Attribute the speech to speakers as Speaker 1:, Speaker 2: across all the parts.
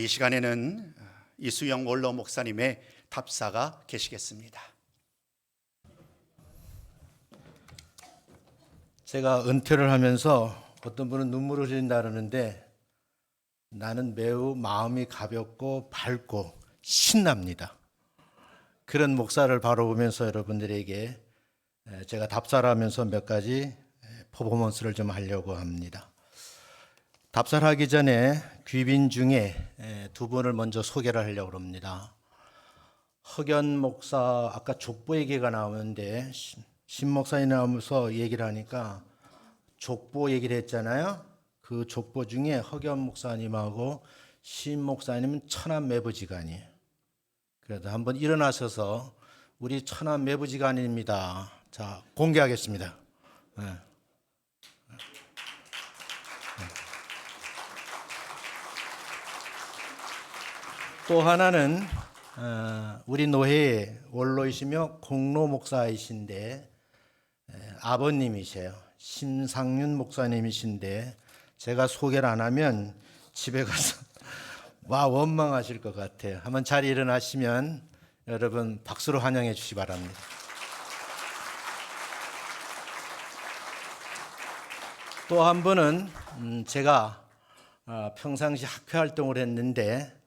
Speaker 1: 이 시간에는 이수영 원로 목사님의 답사가 계시겠습니다.
Speaker 2: 제가 은퇴를 하면서 어떤 분은 눈물을 흘린다 그러는데 나는 매우 마음이 가볍고 밝고 신납니다. 그런 목사를 바라보면서 여러분들에게 에, 제가 답사를 하면서 몇 가지 에, 퍼포먼스를 좀 하려고 합니다. 답사를 하기 전에 귀빈 중에 에, 두 분을 먼저 소개를 하려고 합니다. 허견 목사 아까 족보 얘기가 나오는데 신- 신 목사님 나오면서 얘기를 하니까 족보 얘기를 했잖아요. 그 족보 중에 허견 목사님하고 신 목사님은 천안 매부지간이에요. 그래도 한번 일어나셔서 우리 천안 매부지간입니다. 자 공개하겠습니다. 네. 또 하나는 어, 우리 노회의 원로이시며 공로 목사이신데 에, 아버님이세요. 심상윤 목사님이신데 제가 소개를 안 하면 집에 가서 와 원망하실 것 같아요. 한번 자리 일어나시면 여러분 박수로 환영해 주시 기 바랍니다. 또 한 분은 음, 제가 어, 평상시 학회 활동을 했는데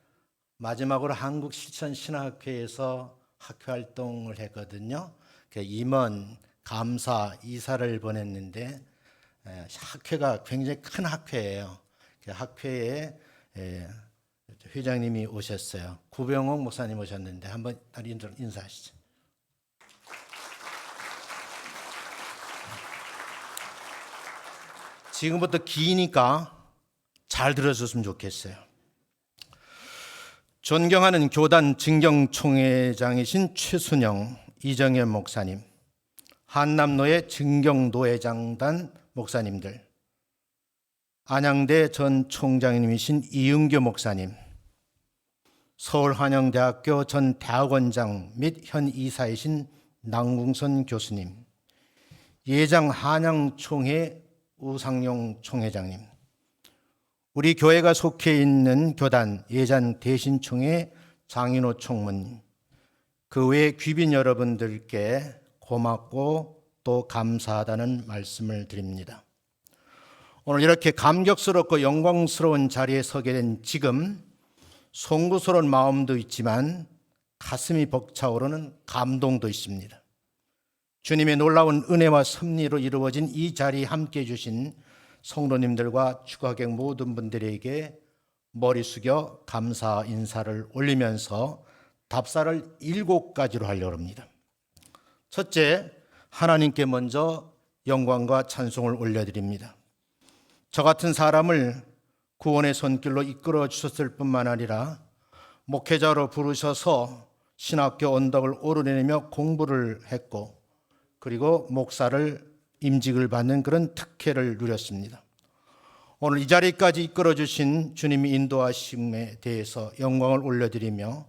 Speaker 2: 마지막으로 한국 실천 신학회에서 학회 활동을 했거든요. 그 임원 감사 이사를 보냈는데 에, 학회가 굉장히 큰 학회예요. 그 학회에 에, 회장님이 오셨어요. 구병옥 목사님 오셨는데 한번 인사- 인사하시죠. 지금부터 기니까 잘 들어줬으면 좋겠어요. 존경하는 교단 증경총회장이신 최순영 이정현 목사님, 한남노의 증경노회장단 목사님들, 안양대 전 총장님이신 이은교 목사님, 서울한영대학교 전 대학원장 및 현 이사이신 남궁선 교수님, 예장 한양총회 우상용 총회장님, 우리 교회가 속해 있는 교단 예산 대신총회 장인호 총무님, 그 외 귀빈 여러분들께 고맙고 또 감사하다는 말씀을 드립니다. 오늘 이렇게 감격스럽고 영광스러운 자리에 서게 된 지금 송구스러운 마음도 있지만 가슴이 벅차오르는 감동도 있습니다. 주님의 놀라운 은혜와 섭리로 이루어진 이 자리에 함께 해주신 성도님들과 축하객 모든 분들에게 머리 숙여 감사 인사를 올리면서 답사를 일곱 가지로 하려고 합니다. 첫째, 하나님께 먼저 영광과 찬송을 올려드립니다. 저 같은 사람을 구원의 손길로 이끌어 주셨을 뿐만 아니라 목회자로 부르셔서 신학교 언덕을 오르내리며 공부를 했고 그리고 목사를 임직을 받는 그런 특혜를 누렸습니다. 오늘 이 자리까지 이끌어 주신 주님의 인도하심에 대해서 영광을 올려드리며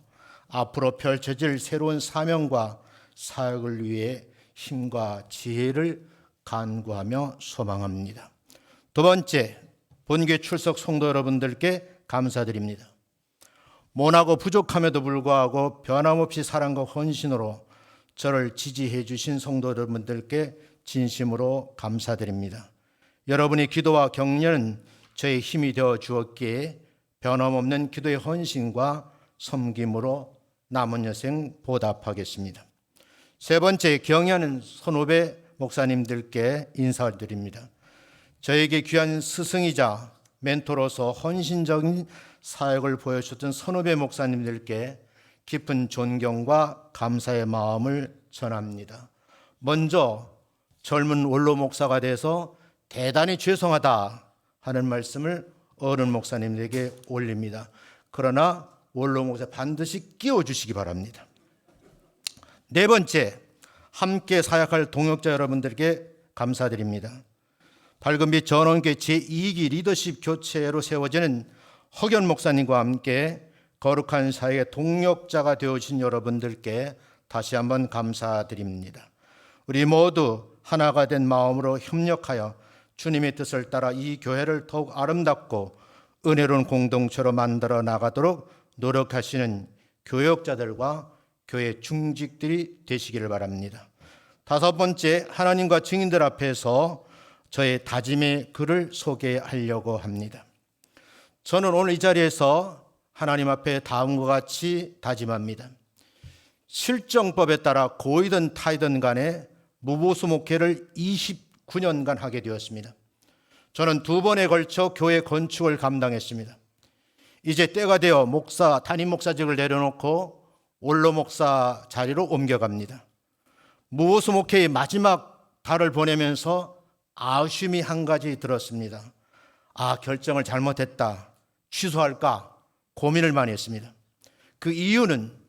Speaker 2: 앞으로 펼쳐질 새로운 사명과 사역을 위해 힘과 지혜를 간구하며 소망합니다. 두 번째, 본교 출석 성도 여러분들께 감사드립니다. 모나고 부족함에도 불구하고 변함없이 사랑과 헌신으로 저를 지지해 주신 성도 여러분들께 진심으로 감사드립니다. 여러분의 기도와 격려는 저의 힘이 되어 주었기에 변함없는 기도의 헌신과 섬김으로 남은 여생 보답하겠습니다. 세 번째 경연은 선후배 목사님들께 인사를 드립니다. 저에게 귀한 스승이자 멘토로서 헌신적인 사역을 보여주셨던 선후배 목사님들께 깊은 존경과 감사의 마음을 전합니다. 먼저 젊은 원로 목사가 돼서 대단히 죄송하다 하는 말씀을 어른 목사님에게 올립니다. 그러나 원로 목사 반드시 끼워 주시기 바랍니다. 네 번째, 함께 사역할 동역자 여러분들께 감사드립니다. 밝은 빛 전원교 제2기 리더십 교체로 세워지는 허견 목사님과 함께 거룩한 사회의 동력자가 되어주신 여러분들께 다시 한번 감사드립니다. 우리 모두 하나가 된 마음으로 협력하여 주님의 뜻을 따라 이 교회를 더욱 아름답고 은혜로운 공동체로 만들어 나가도록 노력하시는 교역자들과 교회 중직들이 되시기를 바랍니다. 다섯 번째, 하나님과 증인들 앞에서 저의 다짐의 글을 소개하려고 합니다. 저는 오늘 이 자리에서 하나님 앞에 다음과 같이 다짐합니다. 실정법에 따라 고이든 타이든 간에 무보수 목회를 29년간 하게 되었습니다. 저는 두 번에 걸쳐 교회 건축을 감당했습니다. 이제 때가 되어 목사, 담임 목사직을 내려놓고 원로 목사 자리로 옮겨갑니다. 무보수 목회의 마지막 달을 보내면서 아쉬움이 한 가지 들었습니다. 아, 결정을 잘못했다. 취소할까? 고민을 많이 했습니다. 그 이유는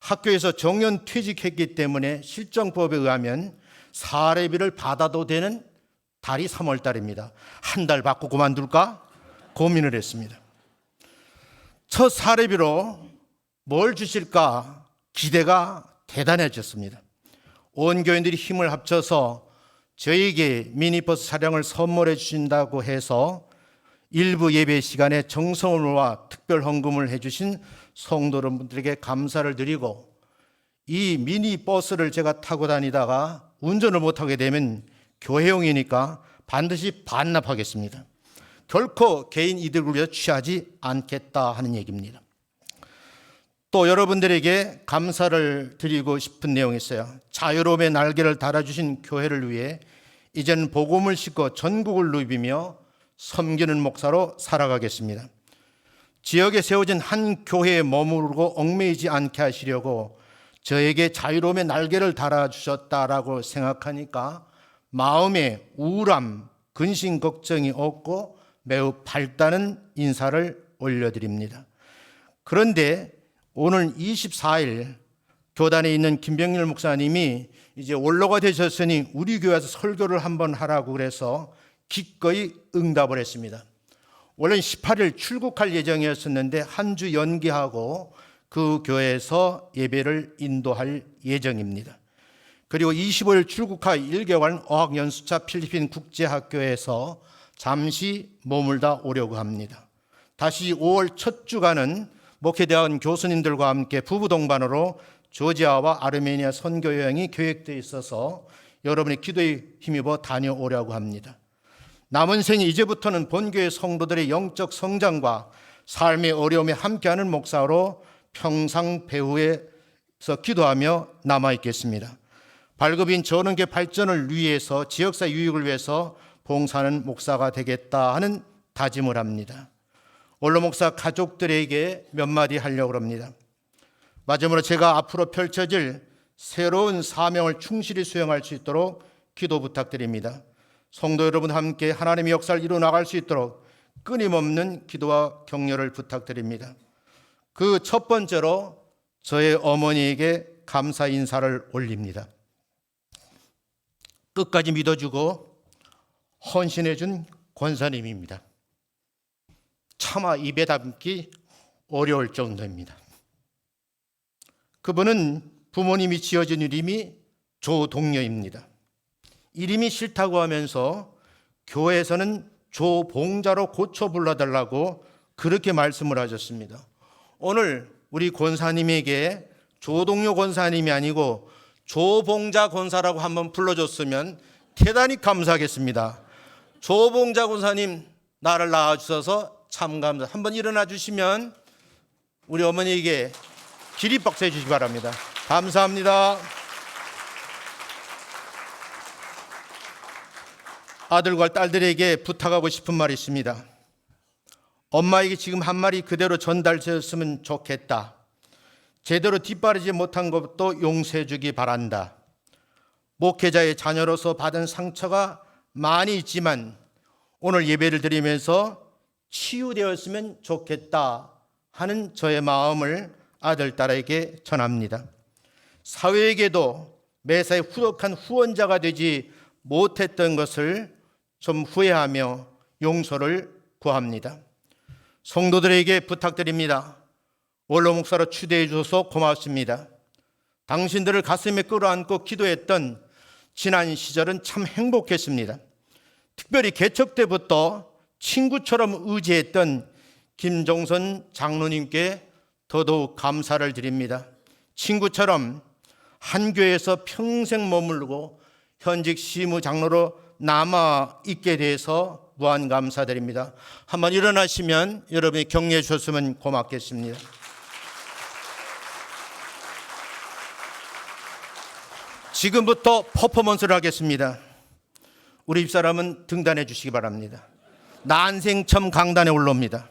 Speaker 2: 학교에서 정년 퇴직했기 때문에 실정법에 의하면 사례비를 받아도 되는 달이 3월 달입니다. 한 달 받고 그만둘까? 고민을 했습니다. 첫 사례비로 뭘 주실까 기대가 대단해졌습니다. 온 교인들이 힘을 합쳐서 저에게 미니버스 차량을 선물해 주신다고 해서 일부 예배 시간에 정성을와 특별 헌금을 해주신 성도 여러분들에게 감사를 드리고 이 미니 버스를 제가 타고 다니다가 운전을 못하게 되면 교회용이니까 반드시 반납하겠습니다. 결코 개인 이득을 위해 취하지 않겠다 하는 얘기입니다. 또 여러분들에게 감사를 드리고 싶은 내용이 있어요. 자유로움의 날개를 달아주신 교회를 위해 이제는 복음을 싣고 전국을 누비며 섬기는 목사로 살아가겠습니다. 지역에 세워진 한 교회에 머무르고 얽매이지 않게 하시려고 저에게 자유로움의 날개를 달아주셨다라고 생각하니까 마음에 우울함, 근심 걱정이 없고 매우 밝다는 인사를 올려드립니다. 그런데 오늘 24일 교단에 있는 김병일 목사님이 이제 원로가 되셨으니 우리 교회에서 설교를 한번 하라고 그래서 기꺼이 응답을 했습니다. 원래 18일 출국할 예정이었었는데 한 주 연기하고 그 교회에서 예배를 인도할 예정입니다. 그리고 25일 출국하 1개월 어학연수차 필리핀 국제학교에서 잠시 머물다 오려고 합니다. 다시 5월 첫 주간은 목회대학 교수님들과 함께 부부 동반으로 조지아와 아르메니아 선교 여행이 계획되어 있어서 여러분의 기도에 힘입어 다녀오려고 합니다. 남은 생이 이제부터는 본교회 성도들의 영적 성장과 삶의 어려움에 함께하는 목사로 평상 배후에서 기도하며 남아 있겠습니다. 발급인 전원계 발전을 위해서 지역사 유익을 위해서 봉사하는 목사가 되겠다 하는 다짐을 합니다. 원로 목사 가족들에게 몇 마디 하려고 합니다. 마지막으로 제가 앞으로 펼쳐질 새로운 사명을 충실히 수행할 수 있도록 기도 부탁드립니다. 성도 여러분 함께 하나님의 역사를 이루 나갈 수 있도록 끊임없는 기도와 격려를 부탁드립니다. 그 첫 번째로 저의 어머니에게 감사 인사를 올립니다. 끝까지 믿어주고 헌신해준 권사님입니다. 차마 입에 담기 어려울 정도입니다. 그분은 부모님이 지어준 이름이 조동료입니다. 이름이 싫다고 하면서 교회에서는 조봉자로 고쳐 불러달라고 그렇게 말씀을 하셨습니다. 오늘 우리 권사님에게 조동료 권사님이 아니고 조봉자 권사라고 한번 불러줬으면 대단히 감사하겠습니다. 조봉자 권사님 나를 낳아주셔서 참 감사. 한번 일어나 주시면 우리 어머니에게 기립박수 해주시기 바랍니다. 감사합니다. 아들과 딸들에게 부탁하고 싶은 말이 있습니다. 엄마에게 지금 한 말이 그대로 전달되었으면 좋겠다. 제대로 뒷바르지 못한 것도 용서해 주기 바란다. 목회자의 자녀로서 받은 상처가 많이 있지만 오늘 예배를 드리면서 치유되었으면 좋겠다 하는 저의 마음을 아들, 딸에게 전합니다. 사회에게도 매사에 후덕한 후원자가 되지 못했던 것을 좀 후회하며 용서를 구합니다. 성도들에게 부탁드립니다. 원로 목사로 추대해 주셔서 고맙습니다. 당신들을 가슴에 끌어안고 기도했던 지난 시절은 참 행복했습니다. 특별히 개척 때부터 친구처럼 의지했던 김종선 장로님께 더더욱 감사를 드립니다. 친구처럼 한 교회에서 평생 머물고 현직 시무 장로로 남아 있게 돼서 무한 감사드립니다. 한번 일어나시면 여러분이 격려해 주셨으면 고맙겠습니다. 지금부터 퍼포먼스를 하겠습니다. 우리 집사람은 등단해 주시기 바랍니다. 난생첨 강단에 올라옵니다.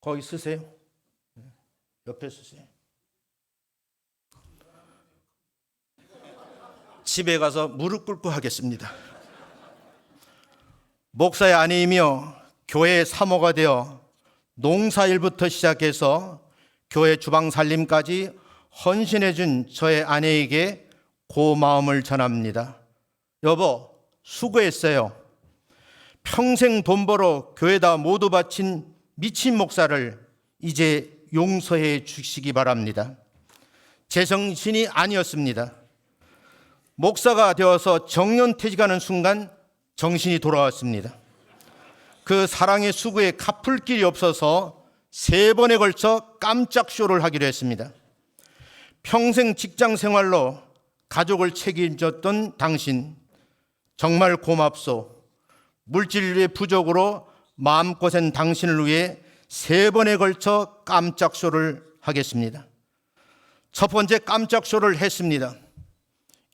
Speaker 2: 거기 쓰세요. 옆에 쓰세요. 집에 가서 무릎 꿇고 하겠습니다. 목사의 아내이며 교회 사모가 되어 농사일부터 시작해서 교회 주방 살림까지 헌신해 준 저의 아내에게 고마움을 전합니다. 여보, 수고했어요. 평생 돈 벌어 교회다 모두 바친 미친 목사를 이제 용서해 주시기 바랍니다. 제 정신이 아니었습니다. 목사가 되어서 정년퇴직하는 순간 정신이 돌아왔습니다. 그 사랑의 수고에 갚을 길이 없어서 세 번에 걸쳐 깜짝 쇼를 하기로 했습니다. 평생 직장 생활로 가족을 책임졌던 당신 정말 고맙소. 물질의 부족으로 마음고생 당신을 위해 세 번에 걸쳐 깜짝 쇼를 하겠습니다. 첫 번째 깜짝 쇼를 했습니다.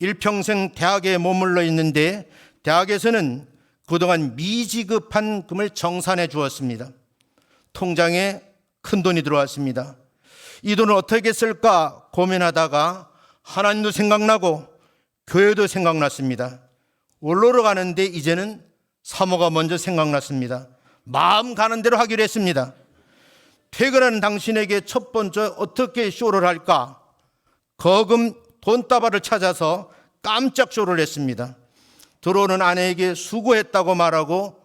Speaker 2: 일평생 대학에 머물러 있는데 대학에서는 그동안 미지급한 금을 정산해 주었습니다. 통장에 큰 돈이 들어왔습니다. 이 돈을 어떻게 쓸까 고민하다가 하나님도 생각나고 교회도 생각났습니다. 원로로 가는데 이제는 사모가 먼저 생각났습니다. 마음 가는 대로 하기로 했습니다. 퇴근하는 당신에게 첫 번째 어떻게 쇼를 할까? 거금 돈다발을 찾아서 깜짝 쇼를 했습니다. 들어오는 아내에게 수고했다고 말하고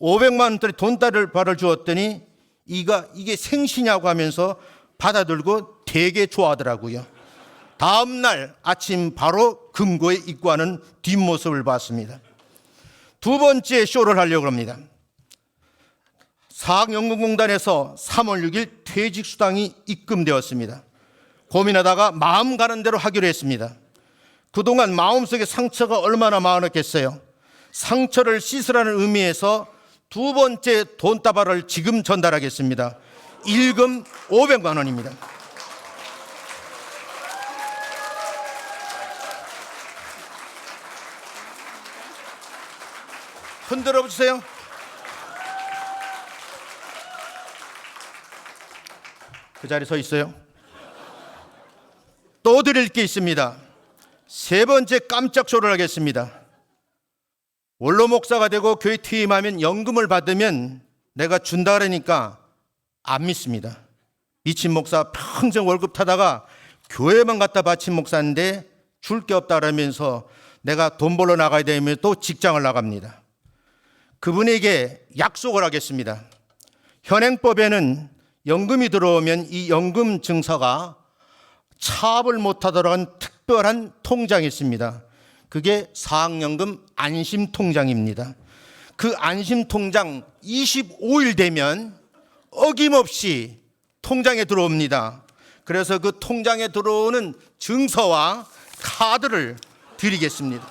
Speaker 2: 500만 원짜리 돈다발을 주었더니 이가 이게 생시냐고 하면서 받아들고 되게 좋아하더라고요. 다음 날 아침 바로 금고에 입고하는 뒷모습을 봤습니다. 두 번째 쇼를 하려고 합니다. 사학연금공단에서 3월 6일 퇴직수당이 입금되었습니다. 고민하다가 마음 가는 대로 하기로 했습니다. 그동안 마음속에 상처가 얼마나 많았겠어요. 상처를 씻으라는 의미에서 두 번째 돈다발을 지금 전달하겠습니다. 일금 500만 원입니다. 흔들어 보세요. 그 자리에 서 있어요. 또 드릴 게 있습니다. 세 번째 깜짝 쇼를 하겠습니다. 원로 목사가 되고 교회 퇴임하면 연금을 받으면 내가 준다 그러니까 안 믿습니다. 미친 목사 평생 월급 타다가 교회만 갖다 바친 목사인데 줄 게 없다 그러면서 내가 돈 벌러 나가야 되면 또 직장을 나갑니다. 그분에게 약속을 하겠습니다. 현행법에는 연금이 들어오면 이 연금 증서가 차압을 못하도록 한 특별한 통장이 있습니다. 그게 사학연금 안심통장입니다. 그 안심통장 25일 되면 어김없이 통장에 들어옵니다. 그래서 그 통장에 들어오는 증서와 카드를 드리겠습니다.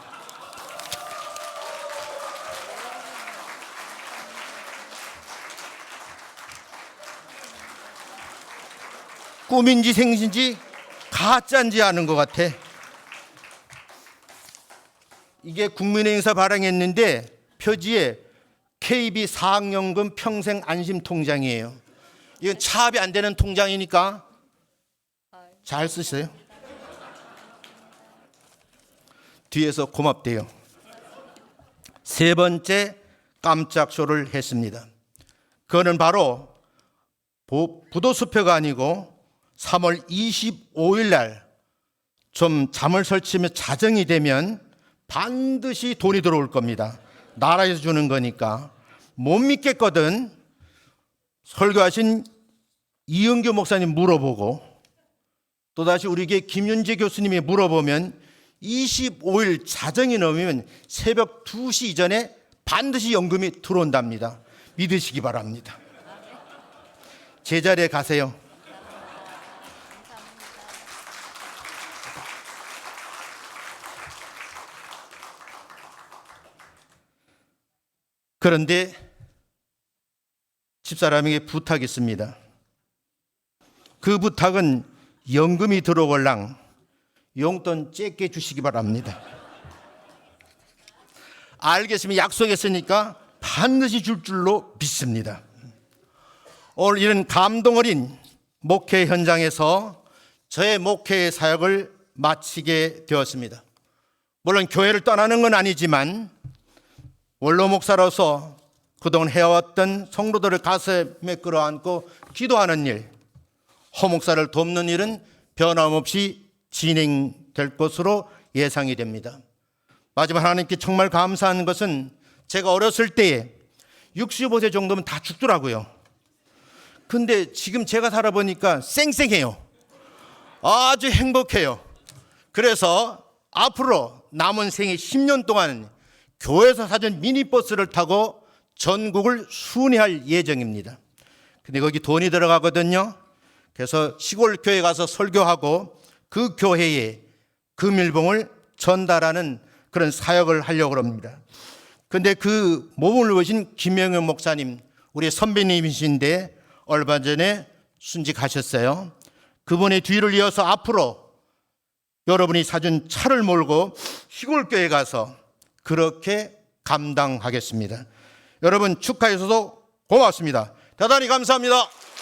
Speaker 2: 꿈인지 생신지 가짜인지 아는 것 같아. 이게 국민의힘에서 발행했는데 표지에 KB 사학연금 평생 안심 통장이에요. 이건 차압이 안 되는 통장이니까 잘 쓰세요. 뒤에서 고맙대요. 세 번째 깜짝 쇼를 했습니다. 그거는 바로 보- 부도수표가 아니고 3월 25일 날 좀 잠을 설치며 자정이 되면 반드시 돈이 들어올 겁니다. 나라에서 주는 거니까 못 믿겠거든. 설교하신 이은교 목사님 물어보고 또다시 우리에게 김윤재 교수님이 물어보면 25일 자정이 넘으면 새벽 2시 이전에 반드시 연금이 들어온답니다. 믿으시기 바랍니다. 제자리에 가세요. 그런데 집사람에게 부탁이 있습니다. 그 부탁은 연금이 들어올랑 용돈 째게 주시기 바랍니다. 알겠습니다. 약속했으니까 반드시 줄 줄로 믿습니다. 오늘 이런 감동 어린 목회 현장에서 저의 목회 사역을 마치게 되었습니다. 물론 교회를 떠나는 건 아니지만 원로 목사로서 그동안 해왔던 성도들을 가슴에 끌어안고 기도하는 일, 허 목사를 돕는 일은 변함없이 진행될 것으로 예상이 됩니다. 마지막 하나님께 정말 감사한 것은 제가 어렸을 때에 65세 정도면 다 죽더라고요. 근데 지금 제가 살아보니까 쌩쌩해요. 아주 행복해요. 그래서 앞으로 남은 생애 10년 동안 교회에서 사준 미니버스를 타고 전국을 순회할 예정입니다. 근데 거기 돈이 들어가거든요. 그래서 시골 교회 가서 설교하고 그 교회에 금일봉을 전달하는 그런 사역을 하려고 합니다. 근데 그 몸을 보신 김영현 목사님, 우리 선배님이신데 얼마 전에 순직하셨어요. 그분의 뒤를 이어서 앞으로 여러분이 사준 차를 몰고 시골 교회 가서 그렇게 감당하겠습니다. 여러분 축하해 주셔서 고맙습니다. 대단히 감사합니다.